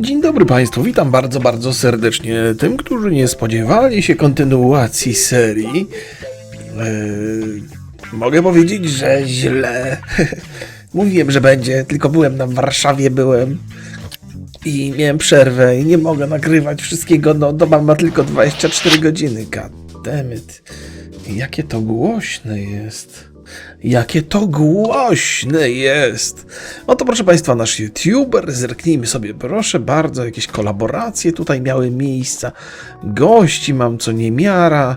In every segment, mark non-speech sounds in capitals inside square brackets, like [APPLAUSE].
Dzień dobry Państwu, witam bardzo, bardzo serdecznie tym, którzy nie spodziewali się kontynuacji serii. Eee, mogę powiedzieć, że źle. [LAUGHS] Mówiłem, że będzie, tylko byłem na Warszawie, byłem i miałem przerwę i nie mogę nagrywać wszystkiego, no doba ma tylko 24 godziny, goddammit. Jakie to głośne jest. Jakie to głośne jest! Oto proszę Państwa, nasz YouTuber, zerknijmy sobie proszę bardzo, jakieś kolaboracje tutaj miały miejsca, gości mam co niemiara,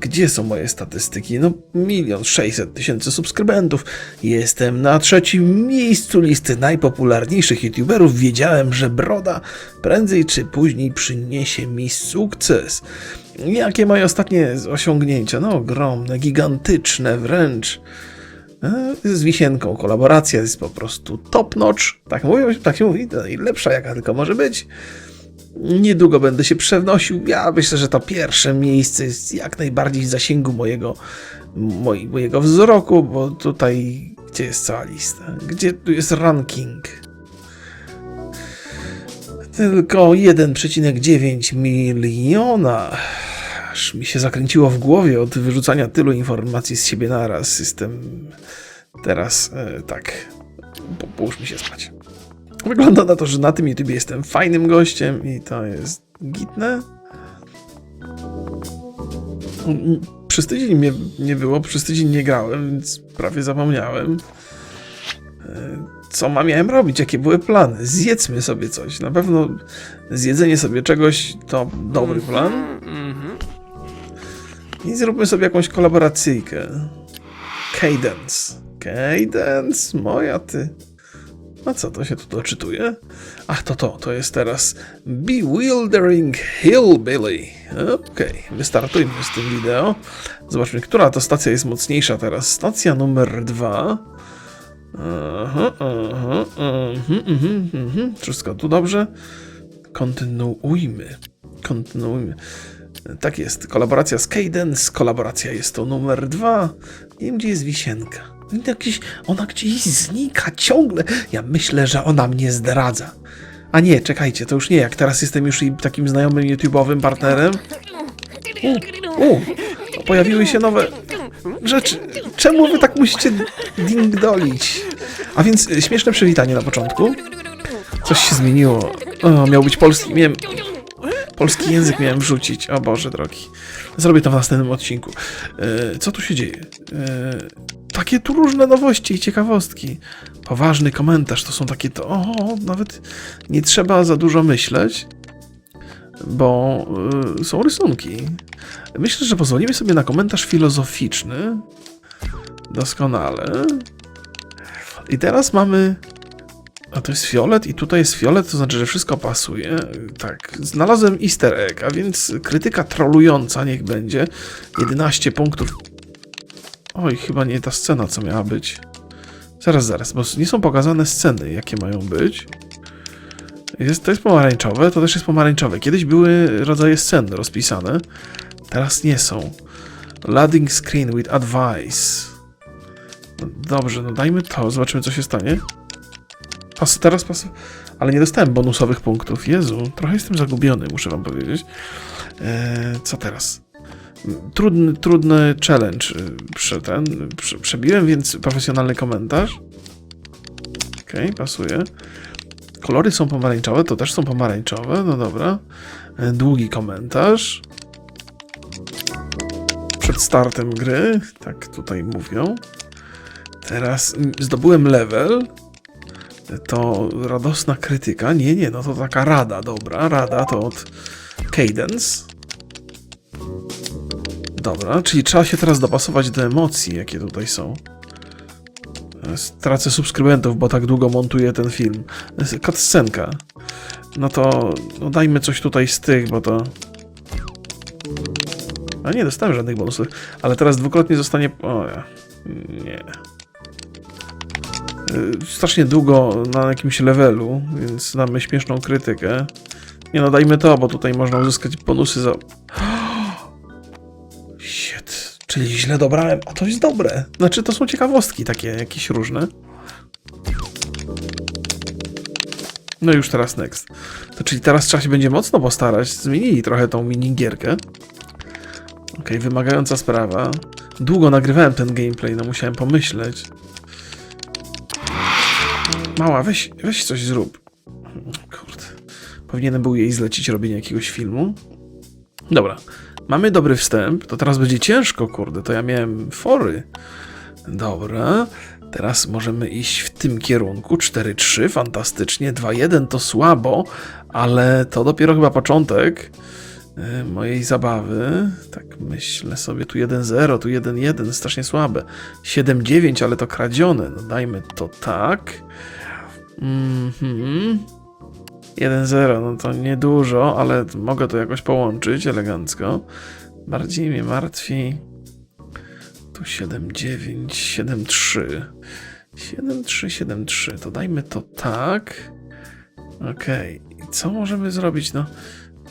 gdzie są moje statystyki? No milion sześćset tysięcy subskrybentów, jestem na trzecim miejscu listy najpopularniejszych YouTuberów, wiedziałem, że Broda prędzej czy później przyniesie mi sukces. Jakie moje ostatnie osiągnięcia? No ogromne, gigantyczne wręcz. E, Z Wisienką kolaboracja jest po prostu top notch. Tak mówią, tak się mówi, najlepsza jaka tylko może być. Niedługo będę się przenosił. Ja myślę, że to pierwsze miejsce jest jak najbardziej w zasięgu mojego, moj, mojego wzroku, bo tutaj, gdzie jest cała lista? Gdzie tu jest ranking? Tylko 1,9 miliona. Aż mi się zakręciło w głowie od wyrzucania tylu informacji z siebie naraz. Jestem teraz e, tak. Po, połóż mi się spać. Wygląda na to, że na tym YouTube jestem fajnym gościem i to jest gitne. Mm, Przez tydzień mnie nie było, przez tydzień nie grałem, więc prawie zapomniałem. E, Co ma miałem robić? Jakie były plany? Zjedzmy sobie coś. Na pewno zjedzenie sobie czegoś to dobry plan. I zróbmy sobie jakąś kolaboracyjkę. Cadence. Cadence, moja ty. A co to się tu doczytuje? Ach, to to, to jest teraz Bewildering Hillbilly. Okej, wystartujmy z tym wideo. Zobaczmy, która to stacja jest mocniejsza teraz. Stacja numer dwa. Mhm, mhm, mhm. Wszystko tu dobrze. Kontynuujmy. Kontynuujmy. Tak jest. Kolaboracja z Cadence. Kolaboracja jest to numer dwa. Wiem, gdzie jest wisienka. Jakiś, ona gdzieś znika ciągle. Ja myślę, że ona mnie zdradza. A nie, czekajcie, to już nie. Jak teraz jestem już takim znajomym YouTube'owym partnerem. U, u, pojawiły się nowe rzeczy. Czemu wy tak musicie ding-dolić? A więc śmieszne przywitanie na początku. Coś się zmieniło. O, miał być polski. Miałem. Polski język miałem wrzucić. O Boże drogi. Zrobię to w następnym odcinku. E, co tu się dzieje? E, takie tu różne nowości i ciekawostki. Poważny komentarz to są takie to. O, nawet nie trzeba za dużo myśleć, bo e, są rysunki. Myślę, że pozwolimy sobie na komentarz filozoficzny. Doskonale. I teraz mamy a to jest fiolet i tutaj jest fiolet, to znaczy, że wszystko pasuje. Tak, znalazłem easter egg, a więc krytyka trolująca niech będzie. 11 punktów. Oj, chyba nie ta scena, co miała być. Zaraz, zaraz, bo nie są pokazane sceny, jakie mają być. Jest, to jest pomarańczowe, to też jest pomarańczowe. Kiedyś były rodzaje scen rozpisane, teraz nie są. Loading screen with advice. No, dobrze, no dajmy to, zobaczymy co się stanie. Pas, teraz pas. Ale nie dostałem bonusowych punktów. Jezu, trochę jestem zagubiony, muszę wam powiedzieć. Eee, co teraz? Trudny, trudny challenge y, prze, ten, prze, przebiłem, więc profesjonalny komentarz. Okej, pasuje. Kolory są pomarańczowe, to też są pomarańczowe, no dobra. E, Długi komentarz. Przed startem gry, tak tutaj mówią. Teraz zdobyłem level, to radosna krytyka. Nie, nie, no to taka rada, dobra. Rada to od Cadence. Dobra, czyli trzeba się teraz dopasować do emocji, jakie tutaj są. Stracę subskrybentów, bo tak długo montuję ten film. Cutscenka. No to no dajmy coś tutaj z tych, bo to... A nie, dostałem żadnych bonusów. Ale teraz dwukrotnie zostanie... O, nie y, strasznie długo na jakimś levelu, więc damy śmieszną krytykę. Nie no, dajmy to, bo tutaj można uzyskać bonusy za... [GASPS] Shit, czyli źle dobrałem, a to jest dobre. Znaczy, to są ciekawostki takie jakieś różne. No już teraz next. To czyli teraz trzeba się będzie mocno postarać. Zmienili trochę tą minigierkę. Okej, wymagająca sprawa. Długo nagrywałem ten gameplay, no musiałem pomyśleć. Mała, weź, weź coś zrób. Kurde. Powinienem był jej zlecić robienie jakiegoś filmu. Dobra. Mamy dobry wstęp. To teraz będzie ciężko, kurde. To ja miałem fory. Dobra. Teraz możemy iść w tym kierunku. 4-3, fantastycznie. 2-1 to słabo, ale to dopiero chyba początek y, mojej zabawy. Tak myślę sobie, tu 1-0, tu 1-1, strasznie słabe. 7-9, ale to kradzione. No dajmy to tak. Mhm. 1-0, no to niedużo, ale mogę to jakoś połączyć elegancko. Bardziej mnie martwi. Tu 7-9, 7-3. 7-3, 7-3. To dajmy to tak. Okej. I co możemy zrobić? No,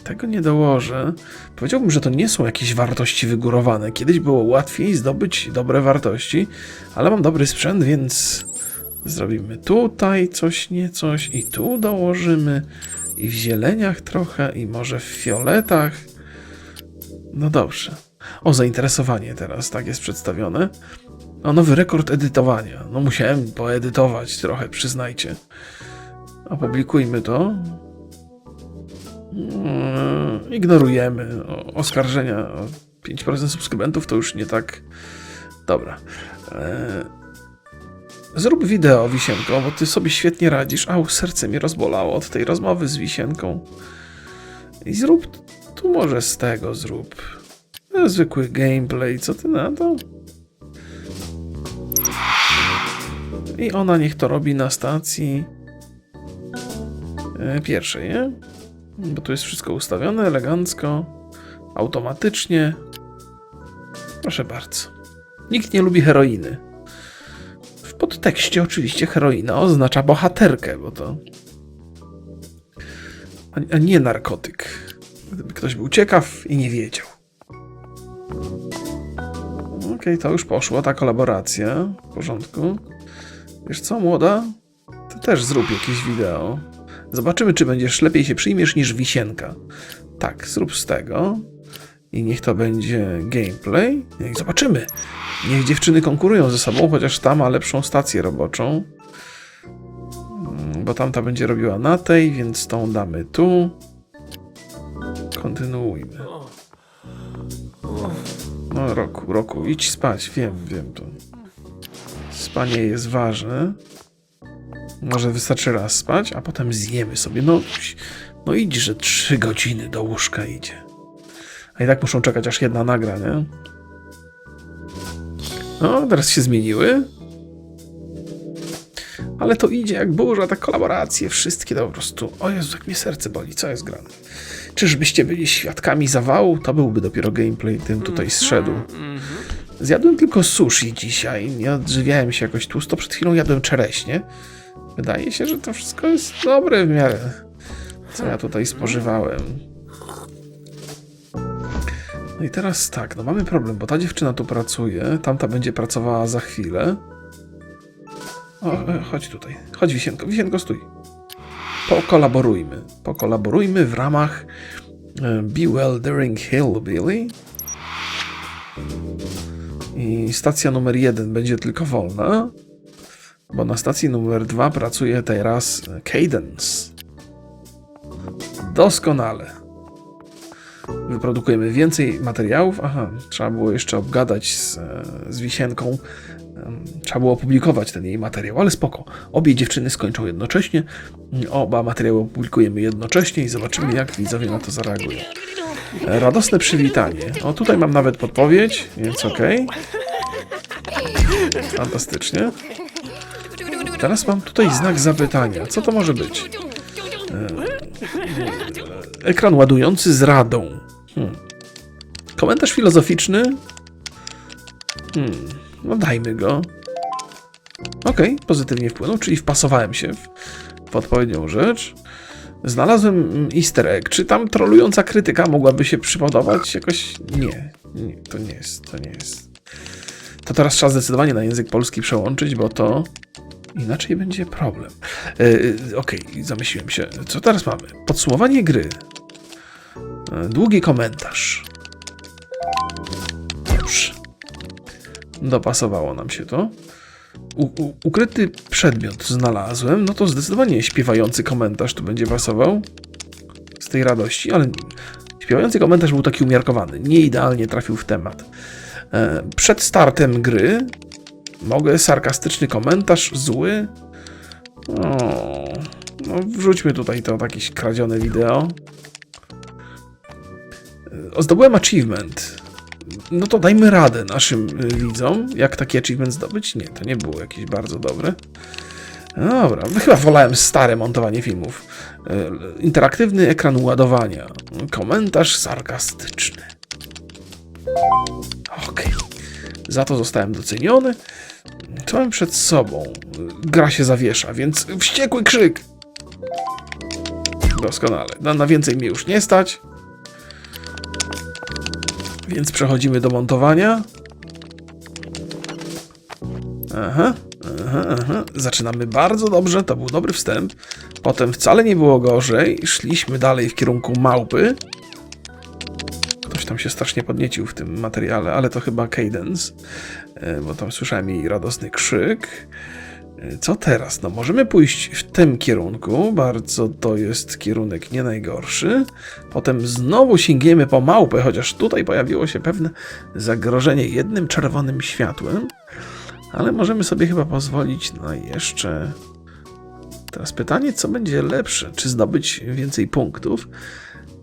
tego nie dołożę. Powiedziałbym, że to nie są jakieś wartości wygórowane. Kiedyś było łatwiej zdobyć dobre wartości, ale mam dobry sprzęt, więc zrobimy tutaj coś, nie coś i tu dołożymy i w zieleniach trochę i może w fioletach. No dobrze. O, zainteresowanie teraz, tak jest przedstawione. O, nowy rekord edytowania. No musiałem poedytować trochę, przyznajcie. Opublikujmy to. Mm, Ignorujemy. Oskarżenia o 5% subskrybentów to już nie tak. Dobra. Zrób wideo, Wisienko, bo ty sobie świetnie radzisz. Au, serce mi rozbolało od tej rozmowy z Wisienką. I zrób tu może z tego zrób. Zwykły gameplay, co ty na to? I ona niech to robi na stacji e, pierwszej, nie? Bo tu jest wszystko ustawione elegancko, automatycznie. Proszę bardzo. Nikt nie lubi heroiny. Podtekście oczywiście heroina oznacza bohaterkę, bo to. A, nie narkotyk. Gdyby ktoś był ciekaw i nie wiedział. Okej, to już poszło, ta kolaboracja. W porządku. Wiesz co, młoda? Ty też zrób jakieś wideo. Zobaczymy, czy będziesz lepiej się przyjmiesz niż wisienka. Tak, zrób z tego. I niech to będzie gameplay. I zobaczymy. Niech dziewczyny konkurują ze sobą, chociaż ta ma lepszą stację roboczą. Mm, Bo tamta będzie robiła na tej, więc tą damy tu. Kontynuujmy. No, roku, roku, idź spać, wiem, wiem to. Spanie jest ważne. Może wystarczy raz spać, a potem zjemy sobie. No, no idź, że trzy godziny do łóżka idzie. A i tak muszą czekać, aż jedna nagra, nie? No, teraz się zmieniły. Ale to idzie jak burza, te kolaboracje, wszystkie to po prostu. O Jezu, jak mnie serce boli, co jest grane? Czyżbyście byli świadkami zawału? To byłby dopiero gameplay, tym tutaj zszedł. Zjadłem tylko sushi dzisiaj, nie odżywiałem się jakoś tłusto. Przed chwilą jadłem czereśnie. Wydaje się, że to wszystko jest dobre w miarę, co ja tutaj spożywałem. No i teraz tak, no mamy problem, bo ta dziewczyna tu pracuje, tamta będzie pracowała za chwilę. O, e, chodź tutaj, chodź Wisienko, Wisienko stój. Pokolaborujmy, pokolaborujmy w ramach e, Bewildering Hillbilly. I stacja numer jeden będzie tylko wolna, bo na stacji numer dwa pracuje teraz Cadence. Doskonale. Wyprodukujemy więcej materiałów. Aha, trzeba było jeszcze obgadać z, e, z Wisienką. Em, Trzeba było opublikować ten jej materiał, ale spoko. Obie dziewczyny skończą jednocześnie. Oba materiały opublikujemy jednocześnie i zobaczymy, jak widzowie na to zareagują. E, Radosne przywitanie. O, tutaj mam nawet podpowiedź, więc okej. Fantastycznie. Teraz mam tutaj znak zapytania. Co to może być? E, Ekran ładujący z radą. Hmm. Komentarz filozoficzny. Hmm. No dajmy go. Okej, pozytywnie wpłynął, czyli wpasowałem się w, w odpowiednią rzecz. Znalazłem mm, easter egg. Czy tam trolująca krytyka mogłaby się przypodobać? Jakoś nie. Nie, to nie jest, to nie jest. To teraz trzeba zdecydowanie na język polski przełączyć, bo to Inaczej będzie problem. E, Okej, zamyśliłem się. Co teraz mamy? Podsumowanie gry. Długi komentarz. Dobrze. Dopasowało nam się to. U, u, ukryty przedmiot znalazłem. No to zdecydowanie śpiewający komentarz tu będzie pasował. Z tej radości, ale śpiewający komentarz był taki umiarkowany. Nie idealnie trafił w temat. E, Przed startem gry mogę sarkastyczny komentarz, zły. O, no wrzućmy tutaj to jakieś kradzione wideo. Zdobyłem achievement. No to dajmy radę naszym y, widzom, jak taki achievement zdobyć. Nie, to nie było jakieś bardzo dobre. No Dobra, chyba wolałem stare montowanie filmów. E, Interaktywny ekran ładowania. Komentarz sarkastyczny. Okej. Za to zostałem doceniony. Co mam przed sobą? Gra się zawiesza, więc wściekły krzyk. Doskonale. Na, na więcej mnie już nie stać. Więc przechodzimy do montowania. Aha, aha, aha. Zaczynamy bardzo dobrze, to był dobry wstęp. Potem wcale nie było gorzej. Szliśmy dalej w kierunku małpy. Ktoś tam się strasznie podniecił w tym materiale, ale to chyba Cadence, e, bo tam słyszałem jej radosny krzyk. Co teraz? No, możemy pójść w tym kierunku, bardzo to jest kierunek nie najgorszy. Potem znowu sięgniemy po małpę, chociaż tutaj pojawiło się pewne zagrożenie jednym czerwonym światłem. Ale możemy sobie chyba pozwolić na jeszcze. Teraz pytanie, co będzie lepsze? Czy zdobyć więcej punktów?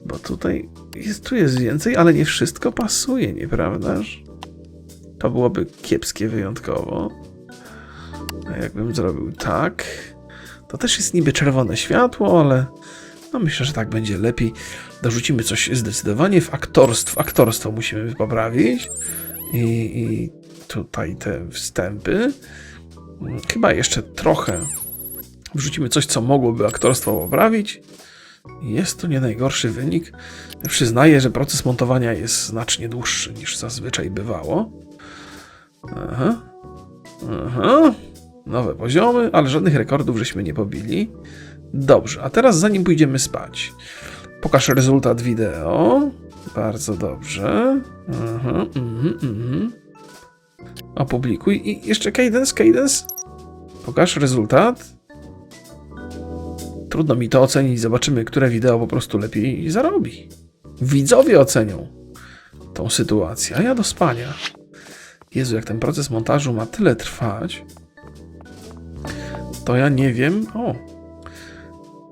Bo tutaj jest, tu jest więcej, ale nie wszystko pasuje, nieprawdaż? To byłoby kiepskie wyjątkowo. A jakbym zrobił tak, to też jest niby czerwone światło, ale no myślę, że tak będzie lepiej. Dorzucimy coś zdecydowanie w aktorstwo. Aktorstwo musimy poprawić. I, i tutaj te wstępy. Chyba jeszcze trochę wrzucimy coś, co mogłoby aktorstwo poprawić. Jest to nie najgorszy wynik. Przyznaję, że proces montowania jest znacznie dłuższy niż zazwyczaj bywało. Aha. Aha. Nowe poziomy, ale żadnych rekordów żeśmy nie pobili. Dobrze, a teraz zanim pójdziemy spać, pokaż rezultat wideo. Bardzo dobrze. Aha, mhm, mhm. Opublikuj i jeszcze Cadence, Cadence. Pokaż rezultat. Trudno mi to ocenić, zobaczymy, które wideo po prostu lepiej zarobi. Widzowie ocenią tą sytuację, a ja do spania. Jezu, jak ten proces montażu ma tyle trwać, to ja nie wiem. O,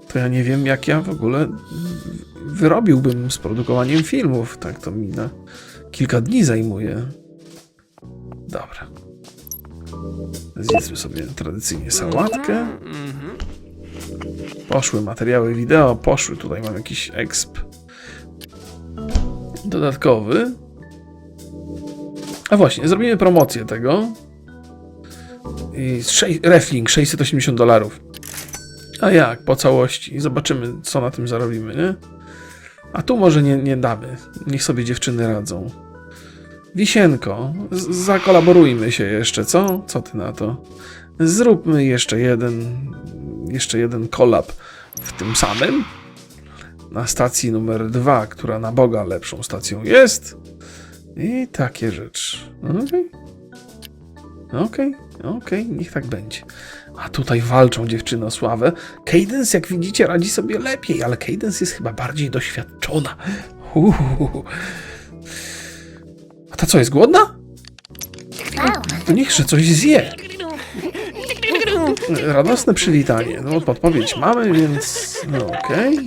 to ja nie wiem, jak ja w ogóle wyrobiłbym z produkowaniem filmów. Tak to mi na kilka dni zajmuje. Dobra. Zjedzmy sobie tradycyjnie sałatkę. Poszły materiały wideo, poszły. Tutaj mam jakiś exp dodatkowy. A właśnie, zrobimy promocję tego. Reflink 680 dolarów. A jak, po całości. Zobaczymy, co na tym zarobimy, nie? A tu może nie, nie damy. Niech sobie dziewczyny radzą. Wisienko, zakolaborujmy się jeszcze, co? Co ty na to? Zróbmy jeszcze jeden, jeszcze jeden kolab w tym samym. Na stacji numer dwa, która na Boga lepszą stacją jest. I takie rzeczy. Okej. Okej, okej, niech tak będzie. A tutaj walczą dziewczyny o sławę. Cadence, jak widzicie, radzi sobie lepiej, ale Cadence jest chyba bardziej doświadczona. Uuu. A ta co, jest głodna? To niechże coś zje. Radosne przywitanie. No, podpowiedź mamy, więc no okej.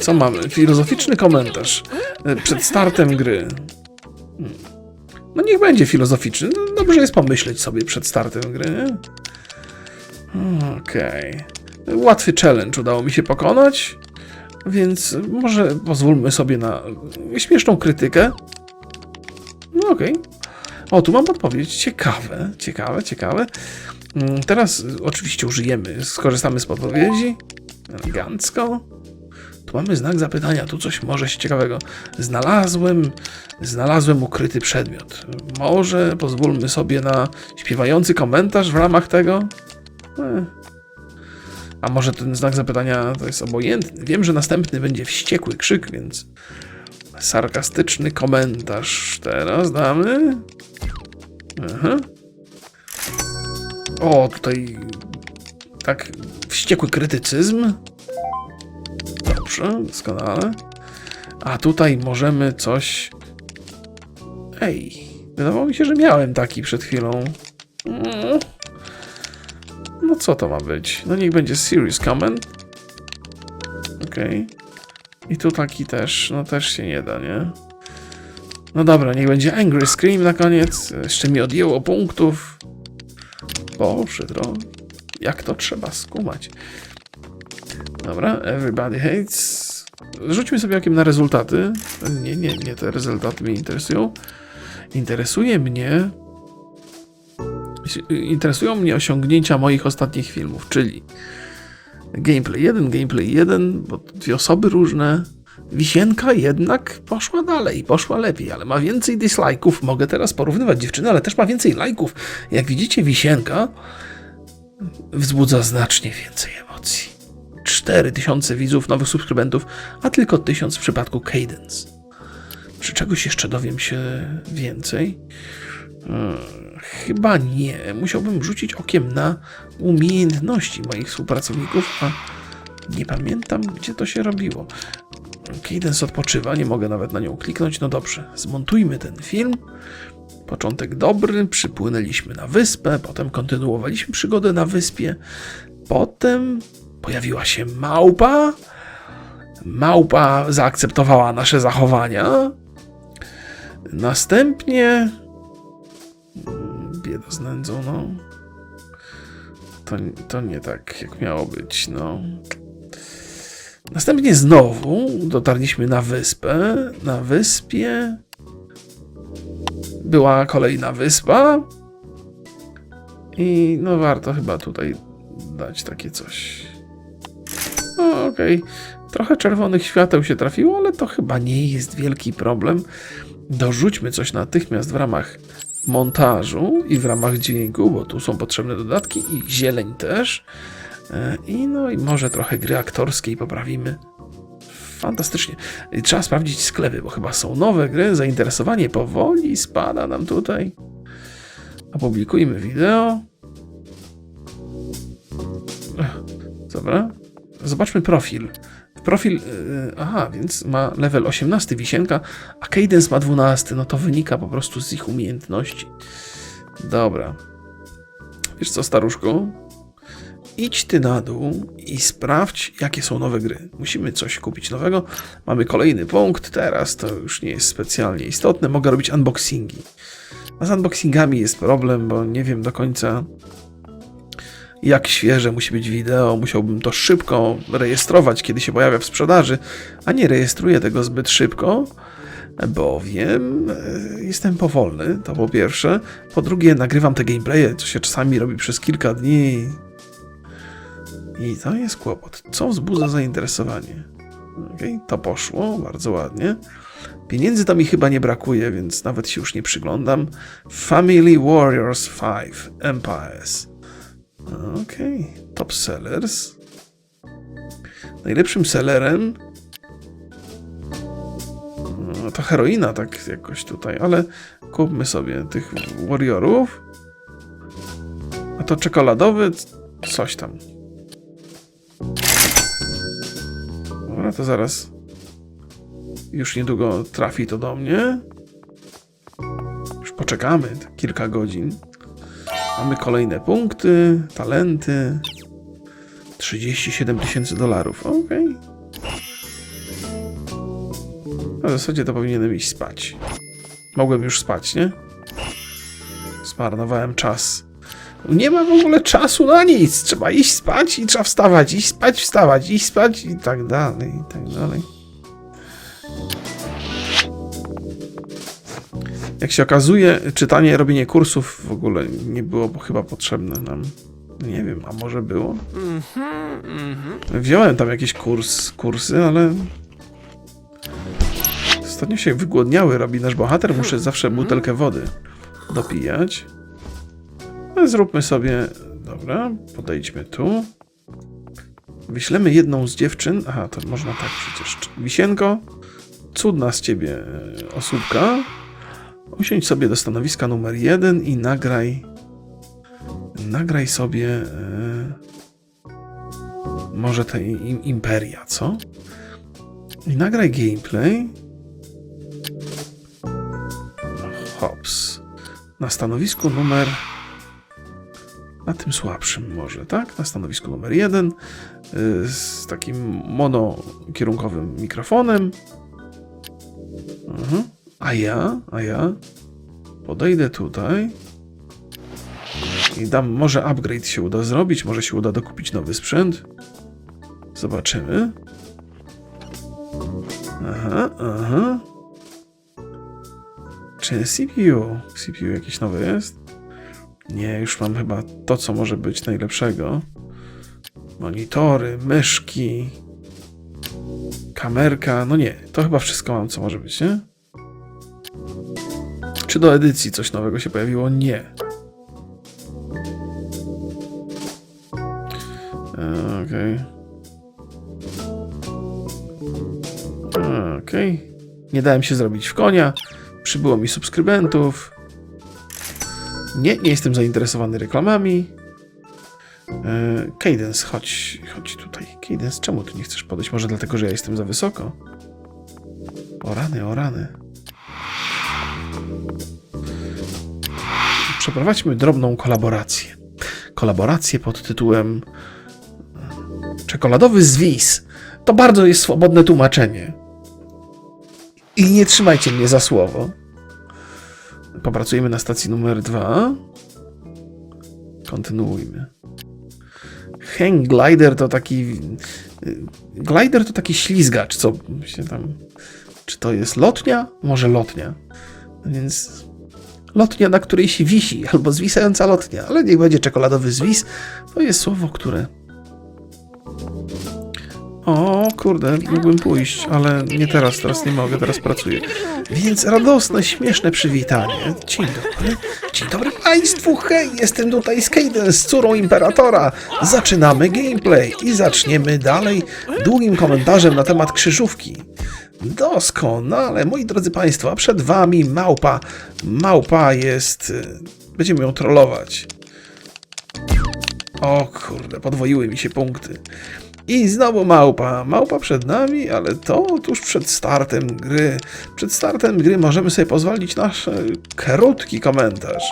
Co mamy? Filozoficzny komentarz przed startem gry. No niech będzie filozoficzny. No, dobrze jest pomyśleć sobie przed startem gry, nie? Okej. Łatwy challenge udało mi się pokonać, więc może pozwólmy sobie na śmieszną krytykę. No okej. O, tu mam podpowiedź. Ciekawe, ciekawe, ciekawe. Mm, Teraz oczywiście użyjemy, skorzystamy z podpowiedzi. Elegancko. Tu mamy znak zapytania, tu coś może się ciekawego. Znalazłem, znalazłem ukryty przedmiot. Może pozwólmy sobie na śpiewający komentarz w ramach tego? Eh. A może ten znak zapytania to jest obojętny? Wiem, że następny będzie wściekły krzyk, więc sarkastyczny komentarz teraz damy. Aha. O, tutaj tak wściekły krytycyzm. Dobrze, doskonale. A tutaj możemy coś. Ej, wydawało mi się, że miałem taki przed chwilą. Mm. No co to ma być? No niech będzie serious comment. Okej. I tu taki też, no też się nie da, nie? No dobra, niech będzie Angry Scream na koniec. Jeszcze mi odjęło punktów. Boże drogi. Jak to trzeba skumać. Dobra, everybody hates. Rzućmy sobie okiem na rezultaty. Nie, nie, nie te rezultaty mnie interesują. Interesuje mnie. Interesują mnie osiągnięcia moich ostatnich filmów, czyli gameplay 1, gameplay 1, bo dwie osoby różne. Wisienka jednak poszła dalej, poszła lepiej, ale ma więcej dislike'ów. Mogę teraz porównywać dziewczyny, ale też ma więcej lajków. Jak widzicie, Wisienka wzbudza znacznie więcej emocji. 4000 widzów, nowych subskrybentów, a tylko 1000 w przypadku Cadence. Czy czegoś jeszcze dowiem się więcej? Hmm, chyba nie. Musiałbym rzucić okiem na umiejętności moich współpracowników, a nie pamiętam, gdzie to się robiło. Cadence odpoczywa, nie mogę nawet na nią kliknąć. No dobrze, zmontujmy ten film. Początek dobry, przypłynęliśmy na wyspę, potem kontynuowaliśmy przygodę na wyspie, potem pojawiła się małpa. Małpa zaakceptowała nasze zachowania. Następnie. Bieda z nędzą, no. To, to nie tak, jak miało być, no. Następnie znowu dotarliśmy na wyspę. Na wyspie była kolejna wyspa. I no warto chyba tutaj dać takie coś. No okej. Trochę czerwonych świateł się trafiło, ale to chyba nie jest wielki problem. Dorzućmy coś natychmiast w ramach montażu i w ramach dźwięku, bo tu są potrzebne dodatki i zieleń też. E, I no i może trochę gry aktorskiej poprawimy. Fantastycznie. Trzeba sprawdzić sklepy, bo chyba są nowe gry. Zainteresowanie powoli spada nam tutaj. Opublikujmy wideo. Dobra. Zobaczmy profil. Profil, yy, aha, więc ma level 18 wisienka, a Cadence ma 12. No to wynika po prostu z ich umiejętności. Dobra. Wiesz co, staruszku? Idź ty na dół i sprawdź, jakie są nowe gry. Musimy coś kupić nowego. Mamy kolejny punkt. Teraz to już nie jest specjalnie istotne. Mogę robić unboxingi. A z unboxingami jest problem, bo nie wiem do końca, jak świeże musi być wideo. Musiałbym to szybko rejestrować, kiedy się pojawia w sprzedaży, a nie rejestruję tego zbyt szybko, bowiem e, jestem powolny, to po pierwsze. Po drugie, nagrywam te gameplaye, co się czasami robi przez kilka dni. I to jest kłopot. Co wzbudza zainteresowanie? Okej, to poszło, bardzo ładnie. Pieniędzy to mi chyba nie brakuje, więc nawet się już nie przyglądam. Family Warriors 5 Empires. Okej, top sellers. Najlepszym sellerem no, to heroina tak jakoś tutaj, ale kupmy sobie tych warriorów. A to czekoladowy coś tam. Dobra, to zaraz już niedługo trafi to do mnie. Już poczekamy kilka godzin. Mamy kolejne punkty, talenty. 37 tysięcy dolarów. Okej. A W zasadzie to powinienem iść spać. Mogłem już spać, nie? Zmarnowałem czas. Nie ma w ogóle czasu na nic. Trzeba iść spać i trzeba wstawać, iść spać, wstawać, iść spać i tak dalej, i tak dalej. Jak się okazuje, czytanie, robienie kursów w ogóle nie było chyba potrzebne nam. Nie wiem, a może było? Wziąłem tam jakieś kurs, kursy, ale... Ostatnio się wygłodniały robi nasz bohater, muszę zawsze butelkę wody dopijać. Ale zróbmy sobie... Dobra, podejdźmy tu. Wyślemy jedną z dziewczyn. Aha, to można tak przecież. Wisienko, cudna z ciebie e, osóbka. Usiądź sobie do stanowiska numer jeden i nagraj. Nagraj sobie. E, może te im, imperia, co? I nagraj gameplay. Hops. Na stanowisku numer. Na tym słabszym może, tak? Na stanowisku numer jeden. y, Z takim monokierunkowym mikrofonem. Mhm. A ja, a ja podejdę tutaj i dam, może upgrade się uda zrobić, może się uda dokupić nowy sprzęt. Zobaczymy. Aha, aha. Czy CPU? CPU jakieś nowe jest? Nie, już mam chyba to, co może być najlepszego. Monitory, myszki, kamerka. No nie, to chyba wszystko mam, co może być, nie? Czy do edycji coś nowego się pojawiło? Nie. E, Okej. E, Okej. Nie dałem się zrobić w konia. Przybyło mi subskrybentów. Nie, nie jestem zainteresowany reklamami. E, Cadence, chodź, chodź tutaj. Cadence, czemu tu nie chcesz podejść? Może dlatego, że ja jestem za wysoko? O rany, o rany. Przeprowadźmy drobną kolaborację. Kolaborację pod tytułem Czekoladowy zwis. To bardzo jest swobodne tłumaczenie. I nie trzymajcie mnie za słowo. Popracujemy na stacji numer dwa. Kontynuujmy. Hang glider to taki. y, Glider to taki ślizgacz, co się tam. Czy to jest lotnia? Może lotnia. No więc. Lotnia, na której się wisi, albo zwisająca lotnia, ale niech będzie czekoladowy zwis. To jest słowo, które. O, kurde, mógłbym pójść, ale nie teraz, teraz nie mogę, teraz pracuję. Więc radosne, śmieszne przywitanie. Dzień dobry. Dzień dobry Państwu, hej, jestem tutaj z Cadence, z córą Imperatora. Zaczynamy gameplay i zaczniemy dalej długim komentarzem na temat krzyżówki. Doskonale, moi drodzy Państwo, a przed Wami małpa. Małpa jest... y, Będziemy ją trollować. O kurde, podwoiły mi się punkty. I znowu małpa. Małpa przed nami, ale to tuż przed startem gry. Przed startem gry możemy sobie pozwolić nasz krótki komentarz.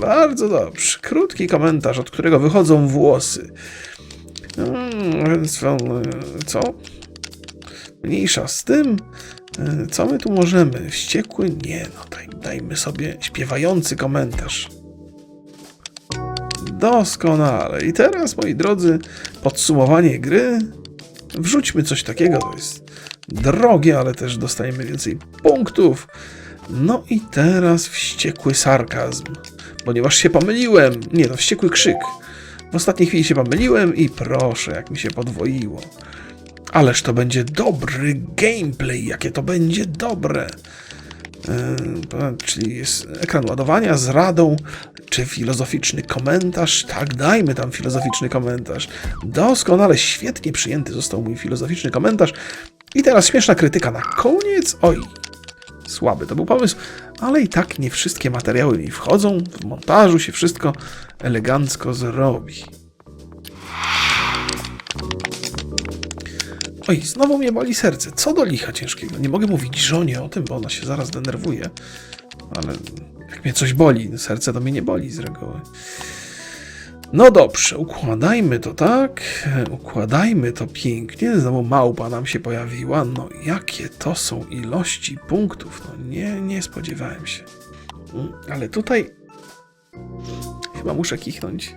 Bardzo dobrze. Krótki komentarz, od którego wychodzą włosy. Mm, więc, e, co? Mniejsza z tym. E, Co my tu możemy? Wściekły? Nie, no daj, dajmy sobie śpiewający komentarz. Doskonale. I teraz, moi drodzy, podsumowanie gry. Wrzućmy coś takiego, to jest drogie, ale też dostajemy więcej punktów. No i teraz wściekły sarkazm, ponieważ się pomyliłem. Nie, to wściekły krzyk. W ostatniej chwili się pomyliłem i proszę, jak mi się podwoiło. Ależ to będzie dobry gameplay, jakie to będzie dobre. Yy, czyli jest ekran ładowania z radą, czy filozoficzny komentarz? Tak, dajmy tam filozoficzny komentarz. Doskonale, świetnie przyjęty został mój filozoficzny komentarz. I teraz śmieszna krytyka na koniec. Oj, słaby to był pomysł, ale i tak nie wszystkie materiały mi wchodzą. W montażu się wszystko elegancko zrobi. Oj, znowu mnie boli serce. Co do licha ciężkiego. Nie mogę mówić żonie o tym, bo ona się zaraz denerwuje. Ale jak mnie coś boli, serce to mnie nie boli z reguły. No dobrze, układajmy to tak. Układajmy to pięknie. Znowu małpa nam się pojawiła. No jakie to są ilości punktów? No nie, nie spodziewałem się. Mm, Ale tutaj chyba muszę kichnąć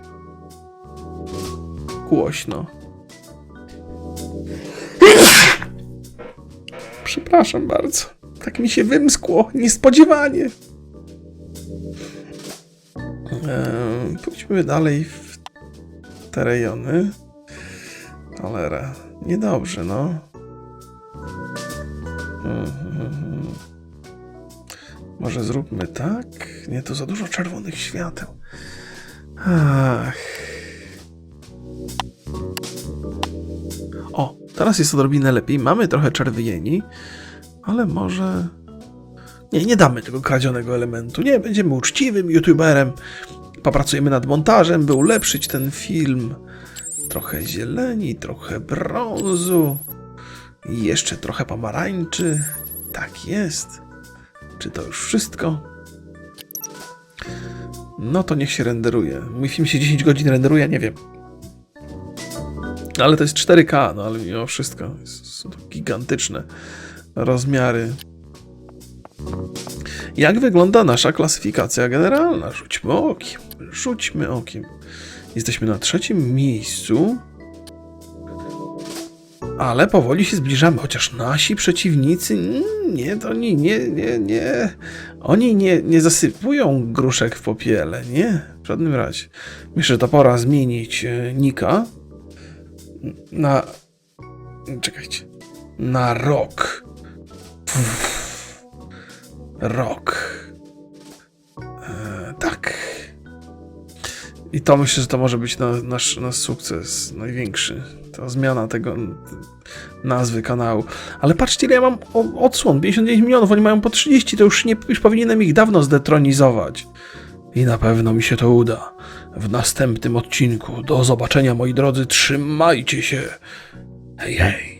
głośno. Przepraszam bardzo. Tak mi się wymskło, niespodziewanie. Eee, pójdźmy dalej w te rejony. Cholera. Niedobrze, no. Mhm. Może zróbmy tak? Nie, to za dużo czerwonych świateł. Ach. Teraz jest odrobinę lepiej. Mamy trochę czerwieni, ale może. Nie, nie damy tego kradzionego elementu. Nie, będziemy uczciwym youtuberem. Popracujemy nad montażem, by ulepszyć ten film. Trochę zieleni, trochę brązu. I jeszcze trochę pomarańczy. Tak jest. Czy to już wszystko? No to niech się renderuje. Mój film się 10 godzin renderuje, nie wiem. Ale to jest 4K, no ale mimo wszystko są to gigantyczne rozmiary. Jak wygląda nasza klasyfikacja generalna? Rzućmy okiem. Rzućmy okiem. Jesteśmy na trzecim miejscu. Ale powoli się zbliżamy, chociaż nasi przeciwnicy, mm, nie, to oni nie, nie, nie. Oni nie, nie zasypują gruszek w popiele, nie, w żadnym razie. Myślę, że to pora zmienić e, nika na. Czekajcie. Na rok. Rok. E, tak. I to myślę, że to może być na, nasz, nasz sukces największy. Ta zmiana tego nazwy kanału. Ale patrzcie, ile ja mam odsłon. 59 milionów, oni mają po 30, to już, nie, już powinienem ich dawno zdetronizować. I na pewno mi się to uda. W następnym odcinku. Do zobaczenia, moi drodzy. Trzymajcie się. Hej, hej.